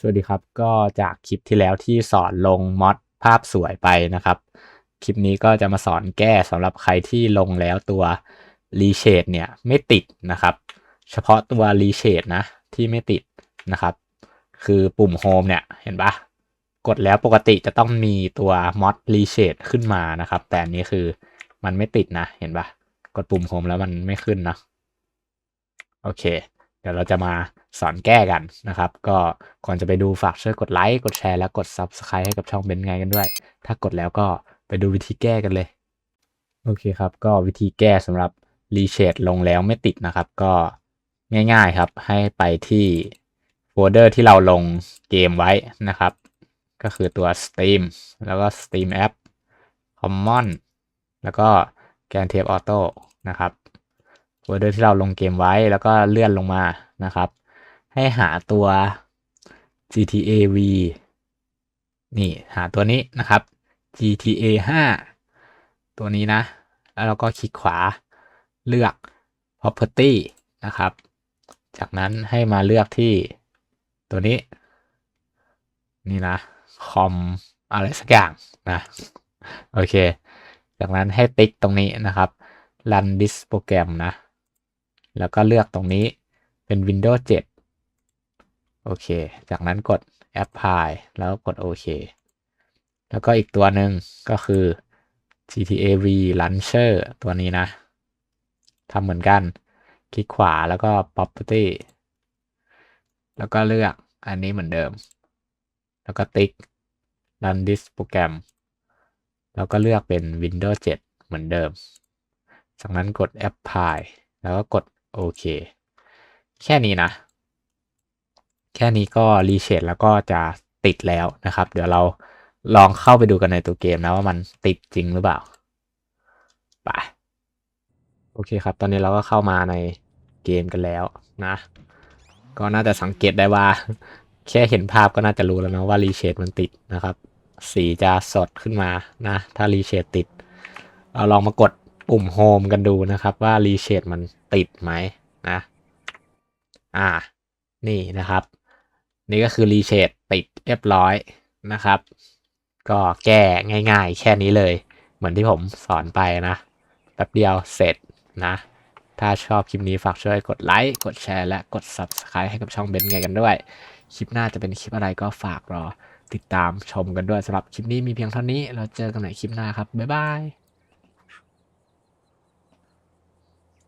สวัสดีครับ ก็จากคลิปที่แล้วที่สอนลงมอดภาพสวยไปนะครับ คลิปนี้ก็จะมาสอนแก้สำหรับใครที่ลงแล้วตัว Reshade เนี่ยไม่ติดนะครับ เฉพาะตัว Reshade นะที่ไม่ติดนะครับ คือปุ่ม Home เนี่ยเห็นปะกดแล้วปกติจะต้องมีตัว Mod Reshade ขึ้นมานะครับ แต่อันนี้คือมันไม่ติดนะเห็นปะกดปุ่ม Home แล้วมันไม่ขึ้นนะโอเค เดี๋ยวเราจะมา สอนแก้กันนะครับ ก็ก่อนจะไปดูฝากช่วยกดไลค์กดแชร์และกด Subscribe ให้กับช่องเบนไงกันด้วย ถ้ากดแล้วก็ไปดูวิธีแก้กันเลย โอเคครับ ก็วิธีแก้สำหรับ Reshade ลงแล้วไม่ติดนะครับ ก็ง่ายๆครับ ให้ไปที่โฟลเดอร์ที่เราลงเกมไว้นะครับ ก็คือตัว Steam แล้วก็ Steam App Common แล้วก็ g a n t a p e Auto นะครับโฟลเดอร์ที่เราลงเกมไว้แล้วก็เลื่อนลงมานะครับ ให้หาตัว GTA V นี่หาตัวนี้นะครับ GTA 5 ตัวนี้นะ แล้วเราก็คลิกขวาเลือก property นะครับ จากนั้นให้มาเลือกที่ตัวนี้ นี่นะคอมอะไรสักอย่างนะ โอเค จากนั้นให้ติ๊กตรงนี้นะครับ run this program นะ แล้วก็เลือกตรงนี้เป็น Windows 7 โอเค จากนั้นกด Apply แล้วกดโอเค แล้วก็อีกตัวหนึ่งก็คือ GTA V Launcher ตัวนี้นะทำเหมือนกัน คลิกขวาแล้วก็ Property แล้วก็เลือกอันนี้เหมือนเดิม แล้วก็ติ๊ก Run this program แล้วก็เลือกเป็น Windows 7 เหมือนเดิม จากนั้นกด Apply แล้วก็กดโอเค แค่นี้นะ แค่นี้ก็รีเชดแล้วก็จะติดแล้วนะครับ เดี๋ยวเราลองเข้าไปดูกันในตัวเกมนะว่ามันติดจริงหรือเปล่าไปโอเคครับ ตอนนี้เราก็เข้ามาในเกมกันแล้วนะ ก็น่าจะสังเกตได้ว่า แค่เห็นภาพก็น่าจะรู้แล้วนะว่ารีเชดมันติดนะครับ สีจะสดขึ้นมานะ ถ้ารีเชดติด เราลองมากดปุ่มโฮมกันดูนะครับ ว่ารีเชดมันติดไหมนะ อ่า นี่นะครับ นี่ก็คือรีเชดติดเรียบร้อยนะครับ ก็แก้ง่ายๆ แค่นี้เลย เหมือนที่ผมสอนไปนะแป๊บเดียวเสร็จนะ ถ้าชอบคลิปนี้ฝากช่วยกดไลค์กดแชร์และกด Subscribe ให้กับช่องเบนไงกันด้วย คลิปหน้าจะเป็นคลิปอะไรก็ฝากรอติดตามชมกันด้วยสำหรับคลิปนี้มีเพียงเท่านี้ เราเจอกันใหม่คลิปหน้าครับ บ๊ายบาย